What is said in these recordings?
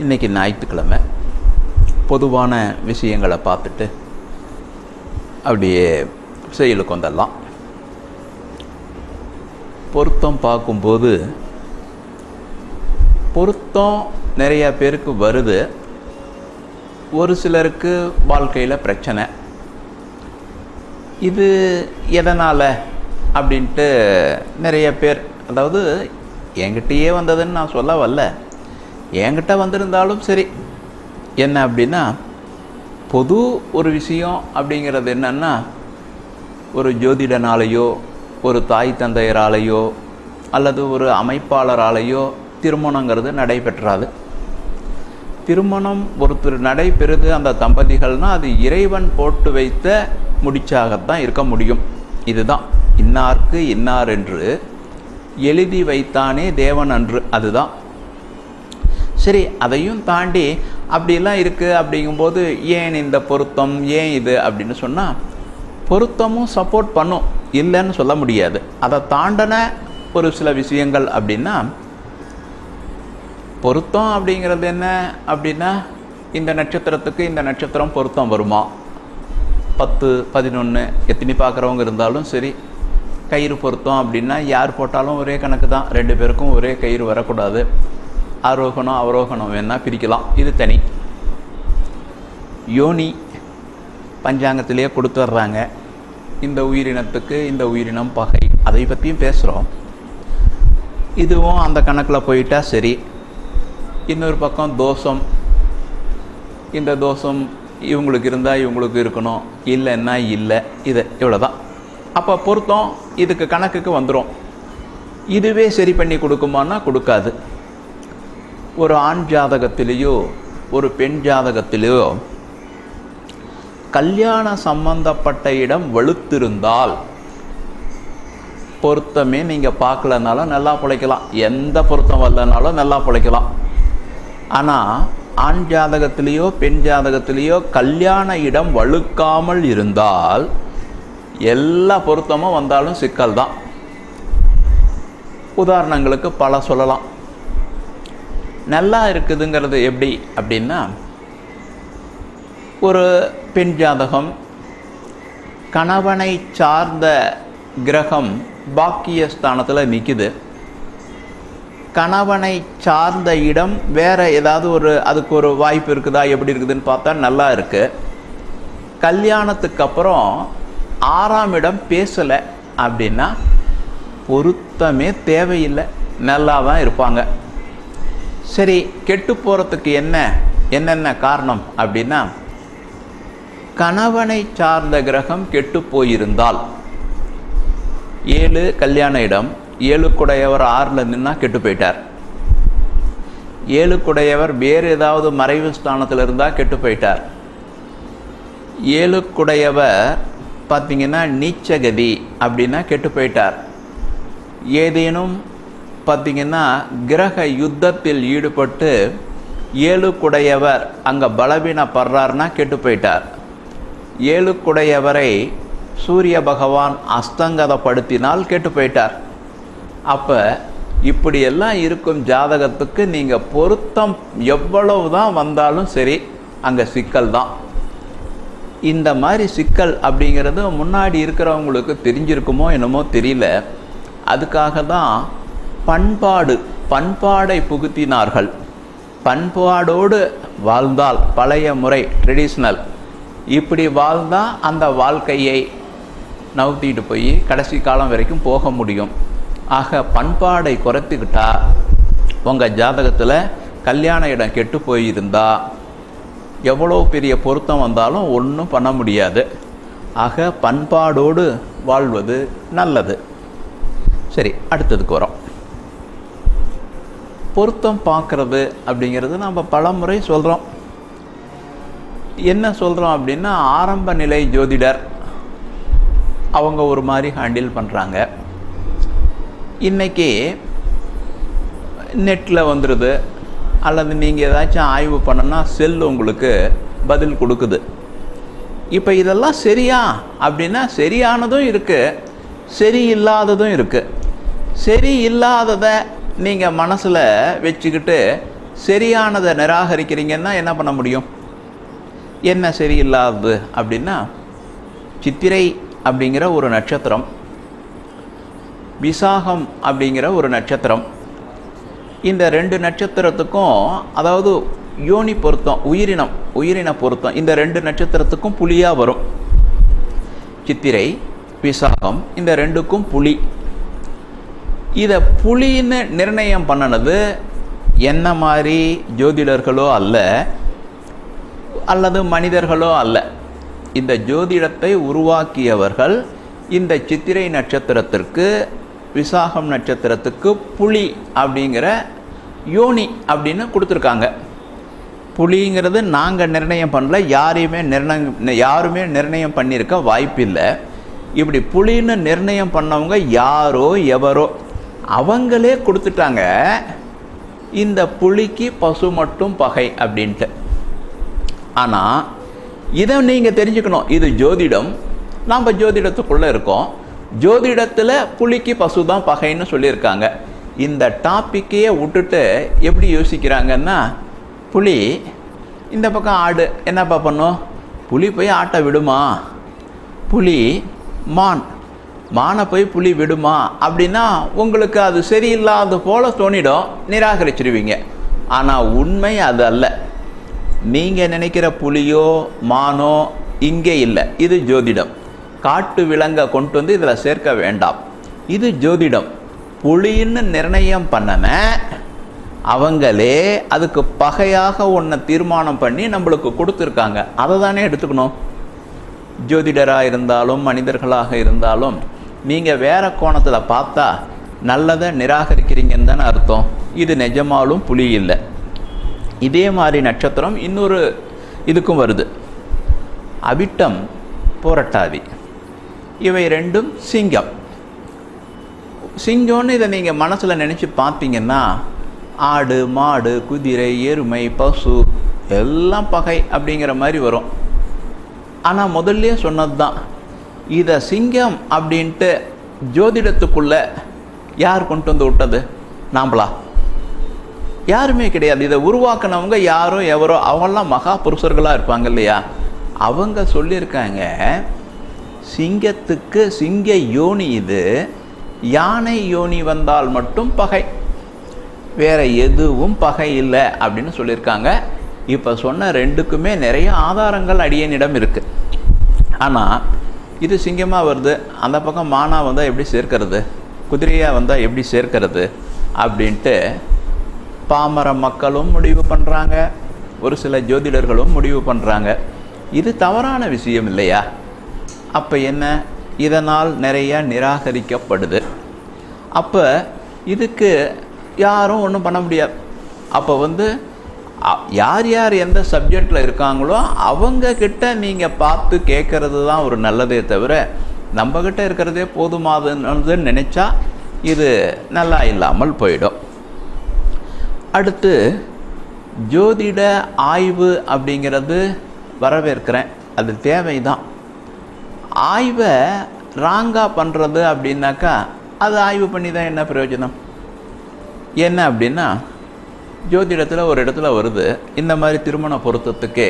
இன்றைக்கி ஞாயிற்றுக்கிழமை. பொதுவான விஷயங்களை பார்த்துட்டு அப்படியே செயலுக்கு வந்துடலாம். பொருத்தம் பார்க்கும்போது பொருத்தம் நிறைய பேருக்கு வருது. ஒரு சிலருக்கு வாழ்க்கையில் பிரச்சனை. இது எதனால் அப்படின்ட்டு நிறைய பேர் அதாவது என்கிட்டயே வந்ததுன்னு நான் சொல்ல வரல என்கிட்ட வந்திருந்தாலும் சரி. என்ன அப்படின்னா பொது ஒரு விஷயம் அப்படிங்கிறது என்னென்னா ஒரு ஜோதிடனாலேயோ ஒரு தாய் தந்தையராலேயோ அல்லது ஒரு அமைப்பாளராலேயோ திருமணங்கிறது நடைபெற்றாது. திருமணம் ஒருத்தர் நடைபெறுது அந்த தம்பதிகள்னால் அது இறைவன் போட்டு வைத்த முடிச்சாகத்தான் இருக்க முடியும். இதுதான். இன்னார்க்கு இன்னார் என்று எழுதி வைத்தானே தேவன் அன்று. அதுதான். சரி அதையும் தாண்டி அப்படிலாம் இருக்குது அப்படிங்கும்போது ஏன் இந்த பொருத்தம் ஏன் இது அப்படின்னு சொன்னால் பொருத்தமும் சப்போர்ட் பண்ணும் இல்லைன்னு சொல்ல முடியாது. அதை தாண்டின ஒரு சில விஷயங்கள் அப்படின்னா பொருத்தம் அப்படிங்கிறது என்ன அப்படின்னா இந்த நட்சத்திரத்துக்கு இந்த நட்சத்திரம் பொருத்தம் வருமா? பத்து பதினொன்று எத்தனை பார்க்குறவங்க இருந்தாலும் சரி கயிறு பொருத்தம் அப்படின்னா யார் போட்டாலும் ஒரே கணக்கு தான். ரெண்டு பேருக்கும் ஒரே கயிறு வரக்கூடாது. ஆரோகணம் அவரோகணம் வேணால் பிரிக்கலாம். இது தனி. யோனி பஞ்சாங்கத்திலேயே கொடுத்துட்றாங்க இந்த உயிரினத்துக்கு இந்த உயிரினம் பகை. அதை பற்றியும் பேசுகிறோம் இதுவும் அந்த கணக்கில் போயிட்டால் சரி. இன்னொரு பக்கம் தோஷம். இந்த தோஷம் இவங்களுக்கு இருந்தால் இவங்களுக்கு இருக்கணும். இல்லைன்னா இல்லை. இது இவ்வளோ தான் அப்போ பொருத்தம் இதுக்கு கணக்குக்கு வந்துடும் இதுவே சரி பண்ணி கொடுக்குமான்னா கொடுக்காது. ஒரு ஆண் ஜாதகத்திலேயோ ஒரு பெண் ஜாதகத்திலேயோ கல்யாண சம்பந்தப்பட்ட இடம் வலுத்திருந்தால் பொருத்தமே நீங்கள் பார்க்கலனாலும் நல்லா பிழைக்கலாம். எந்த பொருத்தம் வரலனாலும் நல்லா பிழைக்கலாம். ஆனால் ஆண் ஜாதகத்திலேயோ பெண் ஜாதகத்திலேயோ கல்யாண இடம் வழுக்காமல் இருந்தால் எல்லா பொருத்தமும் வந்தாலும் சிக்கல் தான் உதாரணங்களுக்கு பல சொல்லலாம். நல்லா இருக்குதுங்கிறது எப்படி அப்படின்னா ஒரு பெண் ஜாதகம் கணவனை சார்ந்த கிரகம் பாக்கிய ஸ்தானத்தில் நிற்குது கணவனை சார்ந்த இடம் வேறு ஏதாவது ஒரு அதுக்கு ஒரு வாய்ப்பு இருக்குதா எப்படி இருக்குதுன்னு பார்த்தா நல்லா இருக்குது கல்யாணத்துக்கு அப்புறம் ஆறாம் இடம் பேசலை அப்படின்னா பொருத்தமே தேவையில்லை. நல்லா தான் இருப்பாங்க. சரி கெட்டு போகிறதுக்கு என்ன என்னென்ன காரணம் அப்படின்னா கணவனை சார்ந்த கிரகம் கெட்டு போயிருந்தால் ஏழு கல்யாண இடம் ஏழுக்குடையவர் ஆறில் நின்னா கெட்டு போயிட்டார் ஏழுக்குடையவர் வேறு ஏதாவது மறைவு ஸ்தானத்தில் இருந்தால் கெட்டு போயிட்டார் ஏழுக்குடையவர் பார்த்திங்கன்னா நீச்சகதி அப்படின்னா கெட்டு போயிட்டார் ஏதேனும் பார்த்தீங்கன்னா கிரக யுத்தத்தில் ஈடுபட்டு ஏழுக்குடையவர் அங்கே பலவீனப்படுறார்னா கெட்டு போயிட்டார். ஏழுக்குடையவரை சூரிய பகவான் அஸ்தங்கதப்படுத்தினால் கெட்டு போயிட்டார். அப்போ இப்படியெல்லாம் இருக்கும் ஜாதகத்துக்கு நீங்கள் பொருத்தம் எவ்வளவு தான் வந்தாலும் சரி அங்கே சிக்கல் தான். இந்த மாதிரி சிக்கல் அப்படிங்கிறது முன்னாடி இருக்கிறவங்களுக்கு தெரிஞ்சிருக்குமோ என்னமோ தெரியல. அதுக்காக தான் பண்பாடு பண்பாடை புகுத்தினார்கள். பண்பாடோடு வாழ்ந்தால் பழைய முறை ட்ரெடிஷ்னல் இப்படி வாழ்ந்தால் அந்த வாழ்க்கையை நவுத்திட்டு போய் கடைசி காலம் வரைக்கும் போக முடியும். ஆக பண்பாடை குறைத்துக்கிட்டா உங்கள் ஜாதகத்தில் கல்யாண இடம் கெட்டு போயிருந்தா எவ்வளோ பெரிய பொருத்தம் வந்தாலும் ஒன்றும் பண்ண முடியாது. ஆக பண்பாடோடு வாழ்வது நல்லது. சரி அடுத்ததுக்கு வரோம். பொருத்தம் பார்க்குறது அப்படிங்கிறது நம்ம பலமுறை சொல்கிறோம் என்ன சொல்கிறோம் அப்படின்னா ஆரம்ப நிலை ஜோதிடர் அவங்க ஒரு மாதிரி ஹேண்டில் பண்ணுறாங்க இன்றைக்கி நெட்டில் வந்துடுது அல்லது நீங்கள் ஏதாச்சும் ஆய்வு பண்ணனா செல் உங்களுக்கு பதில் கொடுக்குது. இப்போ இதெல்லாம் சரியா அப்படின்னா சரியானதும் இருக்குது சரி இல்லாததும் இருக்குது சரி இல்லாததை நீங்கள் மனசில் வச்சுக்கிட்டு சரியானதை நிராகரிக்கிறீங்கன்னா என்ன பண்ண முடியும்? என்ன சரியில்லாதது அப்படின்னா சித்திரை அப்படிங்கிற ஒரு நட்சத்திரம் விசாகம் அப்படிங்கிற ஒரு நட்சத்திரம். இந்த ரெண்டு நட்சத்திரத்துக்கும் அதாவது யோனி பொருத்தம் உயிரினம் உயிரின பொருத்தம் இந்த ரெண்டு நட்சத்திரத்துக்கும் புலியாக வரும். சித்திரை விசாகம் இந்த ரெண்டுக்கும் புலி. இதை புலின்னு நிர்ணயம் பண்ணினது என்ன மாதிரி ஜோதிடர்களோ அல்ல அல்லது மனிதர்களோ அல்ல. இந்த ஜோதிடத்தை உருவாக்கியவர்கள் இந்த சித்திரை நட்சத்திரத்திற்கு விசாகம் நட்சத்திரத்துக்கு புலி அப்படிங்கிற யோனி அப்படின்னு கொடுத்துருக்காங்க. புலிங்கிறது நாங்கள் நிர்ணயம் பண்ணல யாரையுமே நிர்ணயம் யாருமே நிர்ணயம் பண்ணியிருக்க வாய்ப்பில்லை. இப்படி புலின்னு நிர்ணயம் பண்ணவங்க யாரோ எவரோ அவங்களே கொடுத்துட்டாங்க. இந்த புலிக்கு பசு மட்டும் பகை அப்படின்ட்டு. ஆனால் இதை நீங்கள் தெரிஞ்சுக்கணும். இது ஜோதிடம். நாம் ஜோதிடத்துக்குள்ளே இருக்கோம். ஜோதிடத்தில் புலிக்கு பசு தான் பகைன்னு சொல்லியிருக்காங்க. இந்த டாப்பிக்கையே விட்டுட்டு எப்படி யோசிக்கிறாங்கன்னா புலி இந்த பக்கம் ஆடு என்னப்பா பண்ணும்? புலி போய் ஆட்டை விடுமா? புலி மான். மானை போய் புலி விடுமா? அப்படின்னா உங்களுக்கு அது சரியில்லாத போல தோணிடும். நிராகரிச்சிருவீங்க. ஆனால் உண்மை அது அல்ல. நீங்கள் நினைக்கிற புலியோ மானோ இங்கே இல்லை. இது ஜோதிடம். காட்டு விலங்கை கொண்டு வந்து இதில் சேர்க்க வேண்டாம். இது ஜோதிடம். புலின்னு நிர்ணயம் பண்ணன அவங்களே அதுக்கு பகையாக ஒன்றை தீர்மானம் பண்ணி நம்மளுக்கு கொடுத்துருக்காங்க. அதை தானே எடுத்துக்கணும்? ஜோதிடராக இருந்தாலும் மனிதர்களாக இருந்தாலும் நீங்கள் வேற கோணத்தில் பார்த்தா நல்லதை நிராகரிக்கிறீங்கன்னு தானே அர்த்தம். இது நிஜமாலும் புலி இல்லை. இதே மாதிரி நட்சத்திரம் இன்னொரு இதுக்கும் வருது. அவிட்டம் புரட்டாதி. இவை ரெண்டும் சிங்கம். சிங்கம்னு இதை நீங்கள் மனசில் நினச்சி பார்த்தீங்கன்னா ஆடு மாடு குதிரை எருமை பசு எல்லாம் பகை அப்படிங்கிற மாதிரி வரும். ஆனால் முதல்ல சொன்னது தான் இதை சிங்கம் அப்படின்ட்டு ஜோதிடத்துக்குள்ளே யார் கொண்டு வந்து விட்டது? நாம்பளா? யாருமே கிடையாது. இதை உருவாக்குனவங்க யாரோ எவரோ அவங்களாம் மகா புருஷர்களாக இருப்பாங்க இல்லையா? அவங்க சொல்லியிருக்காங்க சிங்கத்துக்கு சிங்க யோனி இது யானை யோனி வந்தால் மட்டும் பகை. வேற எதுவும் பகை இல்லை அப்படின்னு சொல்லியிருக்காங்க. இப்போ சொன்ன ரெண்டுக்குமே நிறைய ஆதாரங்கள் அடியனிடம் இருக்குது ஆனால் இது சிங்கமாக வருது அந்த பக்கம் மானா வந்தால் எப்படி சேர்க்கிறது? குதிரையாக வந்தால் எப்படி சேர்க்கிறது? அப்படின்ட்டு பாமர மக்களும் முடிவு பண்ணுறாங்க ஒரு சில ஜோதிடர்களும் முடிவு பண்ணுறாங்க இது தவறான விஷயம் இல்லையா? அப்போ என்ன? இதனால் நிறைய நிராகரிக்கப்படுது. அப்போ இதுக்கு யாரும் ஒன்றும் பண்ண முடியாது. அப்போ வந்து யார் யார் எந்த சப்ஜெக்டில் இருக்காங்களோ அவங்க கிட்ட நீங்கள் பார்த்து கேட்குறது தான் ஒரு நல்லதே தவிர நம்மக்கிட்ட இருக்கிறதே போதுமானதுன்னு நினச்சா இது நல்லா இல்லாமல் போயிடும். அடுத்து ஜோதிட ஆய்வு அப்படிங்கிறது வரவேற்கிறேன். அது தேவைதான். ஆய்வை ராங்காக பண்ணுறது அப்படின்னாக்கா அது ஆய்வு பண்ணி தான் என்ன பிரயோஜனம்? என்ன அப்படின்னா ஜோதிடத்தில் ஒரு இடத்துல வருது இந்த மாதிரி திருமண பொருத்தத்துக்கே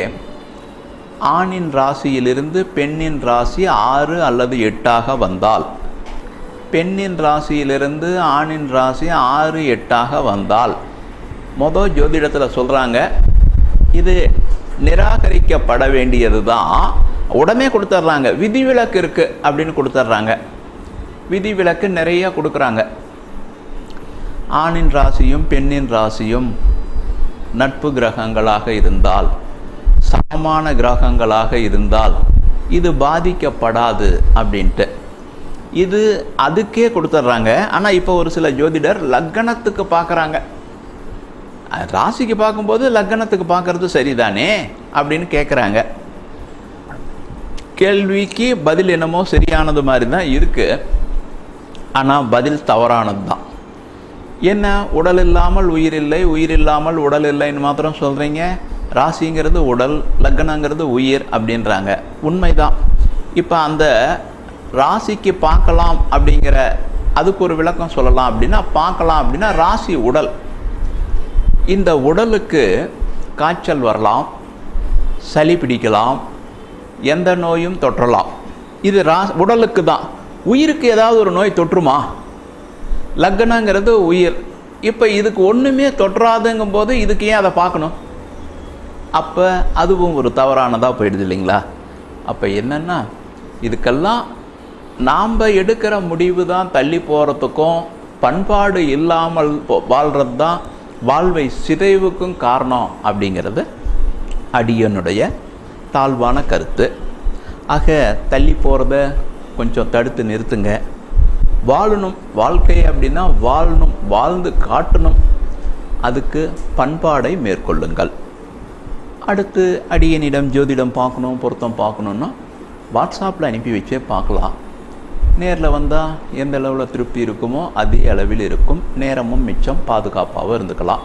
ஆணின் ராசியிலிருந்து பெண்ணின் ராசி ஆறு அல்லது எட்டாக வந்தால் பெண்ணின் ராசியிலிருந்து ஆணின் ராசி ஆறு எட்டாக வந்தால் மொதல் ஜோதிடத்தில் சொல்கிறாங்க இது நிராகரிக்கப்பட வேண்டியது தான் உடனே கொடுத்துட்றாங்க விதிவிலக்கு இருக்குது அப்படின்னு கொடுத்துட்றாங்க விதிவிலக்கு நிறைய கொடுக்குறாங்க. ஆணின் ராசியும் பெண்ணின் ராசியும் நட்பு கிரகங்களாக இருந்தால் சமமான கிரகங்களாக இருந்தால் இது பாதிக்கப்படாது அப்படின்ட்டு. இது அதுக்கே கொடுத்துட்றாங்க. ஆனால் இப்போ ஒரு சில ஜோதிடர் லக்கணத்துக்கு பார்க்குறாங்க ராசிக்கு பார்க்கும்போது லக்னத்துக்கு பார்க்கறது சரிதானே அப்படின்னு கேட்குறாங்க கேள்விக்கு பதில் என்னமோ சரியானது மாதிரி தான் இருக்குது ஆனால் பதில் தவறானது தான் என்ன? உடல் இல்லாமல் உயிர் இல்லை. உயிர் இல்லாமல் உடல் இல்லைன்னு மாத்திரம் சொல்கிறீங்க ராசிங்கிறது உடல் லக்னங்கிறது உயிர் அப்படின்றாங்க. உண்மைதான். இப்போ அந்த ராசிக்கு பார்க்கலாம் அப்படிங்கிற அதுக்கு ஒரு விளக்கம் சொல்லலாம் அப்படின்னா பார்க்கலாம் அப்படின்னா ராசி உடல். இந்த உடலுக்கு காய்ச்சல் வரலாம் சளி பிடிக்கலாம் எந்த நோயும் தொற்றலாம். இது ரா உடலுக்கு தான். உயிருக்கு ஏதாவது ஒரு நோய் தொற்றுமா? லக்னங்கிறது உயிர். இப்போ இதுக்கு ஒன்றுமே தொற்றாதுங்கும் போது இதுக்கு ஏன் அதை பார்க்கணும்? அப்போ அதுவும் ஒரு தவறானதாக போயிடுது இல்லைங்களா? அப்போ என்னென்னா இதுக்கெல்லாம் நாம் எடுக்கிற முடிவு தான் தள்ளி போகிறதுக்கும் பண்பாடு இல்லாமல் வாழ்கிறது தான் வாழ்வை சிதைவுக்கும் காரணம் அப்படிங்கிறது அடியனுடைய தாழ்வான கருத்து. ஆக தள்ளி போகிறத கொஞ்சம் தடுத்து நிறுத்துங்க. வாழணும். வாழ்க்கை அப்படின்னா வாழணும் வாழ்ந்து காட்டணும். அதுக்கு பண்பாடை மேற்கொள்ளுங்கள். அடுத்து அடியனிடம் ஜோதிடம் பார்க்கணும் பொருத்தம் பார்க்கணுன்னா வாட்ஸ்அப்பில் அனுப்பி வச்சே பார்க்கலாம். நேரில் வந்தால் எந்த அளவில் திருப்தி இருக்குமோ அதே அளவில் இருக்கும். நேரமும் மிச்சம் பாதுகாப்பாகவும் இருந்துக்கலாம்.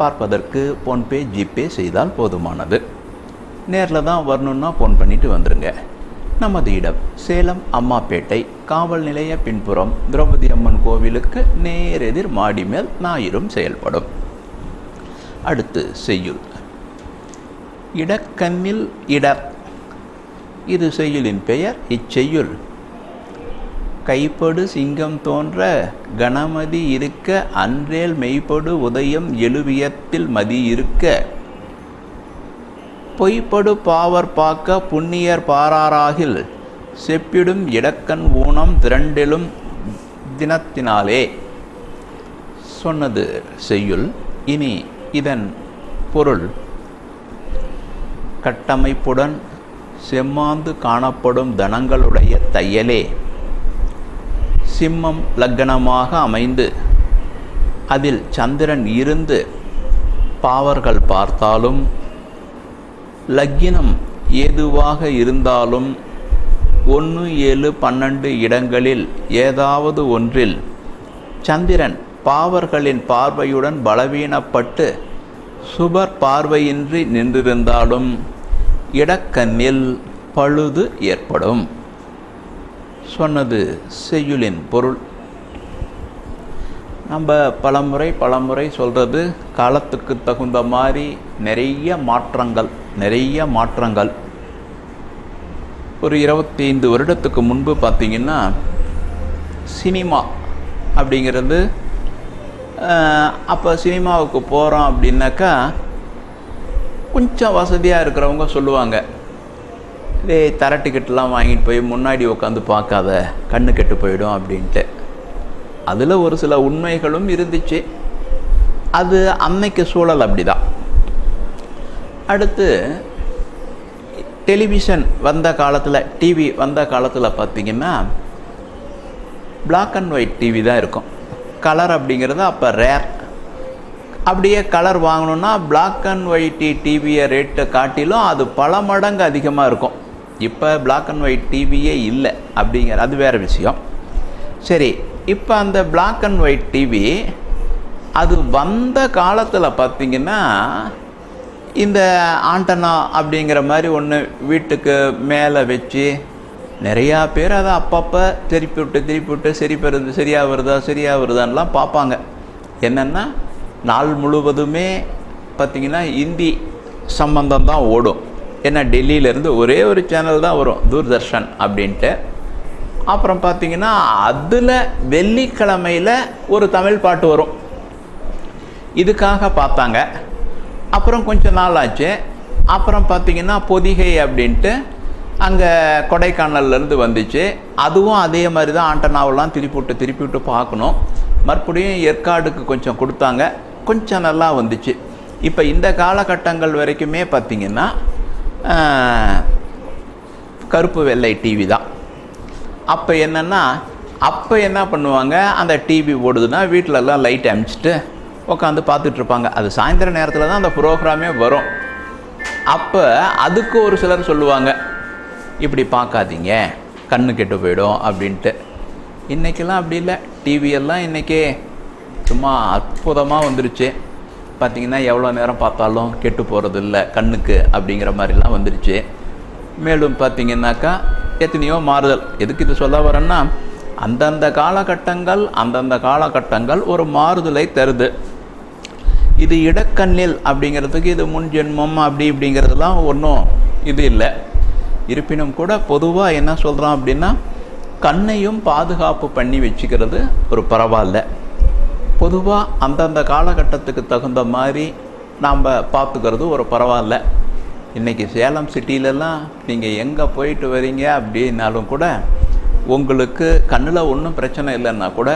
பார்ப்பதற்கு ஃபோன்பே ஜிபே செய்தால் போதுமானது. நேரில் தான் வரணுன்னா ஃபோன் பண்ணிவிட்டு வந்துடுங்க நமது இடம் சேலம் அம்மாப்பேட்டை காவல் நிலைய பின்புறம் திரௌபதி அம்மன் கோவிலுக்கு நேரெதிர் மாடி மேல் ஞாயிறும் செயல்படும். அடுத்து செய்யுள். இடக்கண்ணில் இடர் இது செய்யுளின் பெயர் இச்செய்யுள். கைப்படு சிங்கம் தோன்ற கணமதி இருக்க அன்றேல் மெய்ப்படு உதயம் எழுவியத்தில் மதி இருக்க பொய்ப்படு பாவர் பார்க்க புண்ணியர் பாராராகில் செப்பிடும் இடக்கண் ஊனம் திரண்டிலும் தினத்தினாலே. சொன்னது செய்யுள். இனி இதன் பொருள். கட்டமைப்புடன் செம்மாந்து காணப்படும் தனங்களுடைய தையலே. சிம்மம் லக்னமாக அமைந்து அதில் சந்திரன் இருந்து பாவர்கள் பார்த்தாலும் லக்கினம் ஏதுவாக இருந்தாலும் ஒன்று ஏழு பன்னெண்டு இடங்களில் ஏதாவது ஒன்றில் சந்திரன் பாவர்களின் பார்வையுடன் பலவீனப்பட்டு சுபர் பார்வையின்றி நின்றிருந்தாலும் இடக்கண்ணில் பழுது ஏற்படும். சொன்னது செய்யுளின் பொருள். நம்ம பலமுறை பலமுறை சொல்கிறது காலத்துக்கு தகுந்த மாதிரி நிறைய மாற்றங்கள். நிறைய மாற்றங்கள். ஒரு இருபத்தைந்து வருடத்துக்கு முன்பு பார்த்திங்கன்னா சினிமா அப்படிங்கிறது அப்போ சினிமாவுக்கு போகிறோம் அப்படின்னாக்கா கொஞ்சம் வசதியாக இருக்கிறவங்க சொல்லுவாங்க. டேய் தர டிக்கெட்லாம் வாங்கிட்டு போய் முன்னாடி உட்காந்து பார்க்காத கண்ணு கெட்டு போயிடும் அப்படின்ட்டு. அதில் ஒரு சில உண்மைகளும் இருந்துச்சு. அது அன்னைக்கு சூழல் அப்படிதான். அடுத்து டெலிவிஷன் வந்த காலத்தில் டிவி வந்த காலத்தில் பார்த்திங்கன்னா பிளாக் அண்ட் ஒயிட் டிவி தான் இருக்கும். கலர் அப்படிங்கிறது அப்போ ரேர் அப்படியே கலர் வாங்கணுன்னா பிளாக் அண்ட் ஒயிட் டிவியை ரேட்டை காட்டிலும் அது பல மடங்கு அதிகமாக இருக்கும். இப்போ பிளாக் அண்ட் ஒயிட் டிவியே இல்லை அப்படிங்கிற அது வேறு விஷயம். சரி இப்போ அந்த பிளாக் அண்ட் ஒயிட் டிவி அது வந்த காலத்தில் பார்த்திங்கன்னா இந்த ஆண்டனா அப்படிங்கிற மாதிரி ஒன்று வீட்டுக்கு மேலே வச்சு நிறையா பேர் அதை அப்பப்போ திருப்பி விட்டு திருப்பி விட்டு சரி பெறுது சரியாக வருதா சரியாக வருதான்லாம் பார்ப்பாங்க. என்னென்னா நாள் முழுவதுமே பார்த்திங்கன்னா இந்தி சம்பந்தம் தான் ஓடும். ஏன்னா டெல்லியிலேருந்து ஒரே ஒரு சேனல் தான் வரும் தூர்தர்ஷன் அப்படின்ட்டு. அப்புறம் பார்த்திங்கன்னா அதில் வெள்ளிக்கிழமையில் ஒரு தமிழ் பாட்டு வரும். இதுக்காக பார்த்தாங்க. அப்புறம் கொஞ்சம் நாள் ஆச்சு அப்புறம் பார்த்திங்கன்னா பொதிகை அப்படின்ட்டு அங்கே கொடைக்கானல்லேருந்து வந்துச்சு. அதுவும் அதே மாதிரி தான் ஆண்டனாவெல்லாம் திருப்பி விட்டு திருப்பி விட்டு பார்க்கணும். மறுபடியும் ஏற்காடுக்கு கொஞ்சம் கொடுத்தாங்க. கொஞ்சம் நல்லா வந்துச்சு. இப்போ இந்த காலகட்டங்கள் வரைக்குமே பார்த்திங்கன்னா கருப்பு வெள்ளை டிவி தான். அப்போ என்னென்னா அப்போ என்ன பண்ணுவாங்க? அந்த டிவி ஓடுதுன்னா வீட்டிலலாம் லைட் அமிச்சிட்டு உட்காந்து பார்த்துட்ருப்பாங்க. அது சாயந்தர நேரத்தில் தான் அந்த ப்ரோக்ராமே வரும். அப்போ அதுக்கு ஒரு சிலர் சொல்லுவாங்க இப்படி பார்க்காதீங்க கண்ணு கெட்டு போயிடும் அப்படின்ட்டு. இன்றைக்கெல்லாம் அப்படி இல்லை. டிவியெல்லாம் இன்றைக்கி சும்மா அற்புதமாக வந்துருச்சு. பார்த்திங்கன்னா எவ்வளோ நேரம் பார்த்தாலும் கெட்டு போகிறது இல்லை கண்ணுக்கு அப்படிங்கிற மாதிரிலாம் வந்துருச்சு. மேலும் பார்த்தீங்கன்னாக்கா எத்தனையோ மாறுதல். எதுக்கு இது சொல்ல வரேன்னா அந்தந்த காலகட்டங்கள் அந்தந்த காலகட்டங்கள் ஒரு மாறுதலை தருது. இது இடக்கண்ணில் அப்படிங்கிறதுக்கு இது முன் ஜென்மம் அப்படி இப்படிங்கிறதுலாம் ஒன்றும் இது இல்லை. இருப்பினும் கூட பொதுவாக என்ன சொல்கிறோம் அப்படின்னா கண்ணையும் பாதுகாப்பு பண்ணி வச்சுக்கிறது ஒரு பரவாயில்ல பொதுவாக அந்தந்த காலகட்டத்துக்கு தகுந்த மாதிரி நாம் பார்த்துக்கிறது ஒரு பரவாயில்ல இன்றைக்கி சேலம் சிட்டிலெல்லாம் நீங்கள் எங்கே போயிட்டு வரீங்க அப்படின்னாலும் கூட உங்களுக்கு கண்ணில் ஒன்றும் பிரச்சனை இல்லைன்னா கூட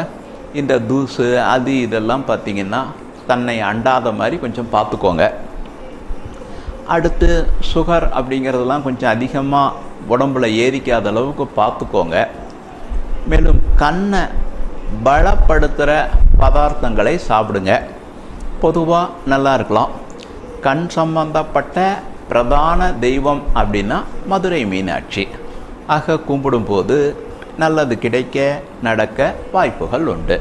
இந்த தூசு அது இதெல்லாம் பார்த்தீங்கன்னா தன்னை அண்டாத மாதிரி கொஞ்சம் பார்த்துக்கோங்க. அடுத்து சுகர் அப்படிங்கிறதெல்லாம் கொஞ்சம் அதிகமாக உடம்புல ஏறிக்காத அளவுக்கு பார்த்துக்கோங்க. மேலும் கண்ணை பலப்படுத்துகிற பதார்த்தங்களை சாப்பிடுங்க. பொதுவாக நல்லா இருக்கலாம். கண் சம்பந்தப்பட்ட பிரதான தெய்வம் அப்படின்னா மதுரை மீனாட்சி. ஆக கும்பிடும்போது நல்லது கிடைக்க நடக்க வாய்ப்புகள் உண்டு.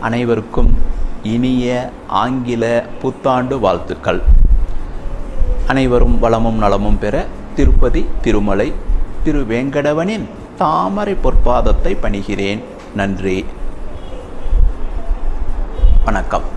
அனைவருக்கும் இனிய ஆங்கில புத்தாண்டு வாழ்த்துக்கள். அனைவரும் வளமும் நலமும் பெற திருப்பதி திருமலை திரு வேங்கடவனின் தாமரை பொற்பாதத்தை பணிகிறேன். நன்றி. வணக்கம்.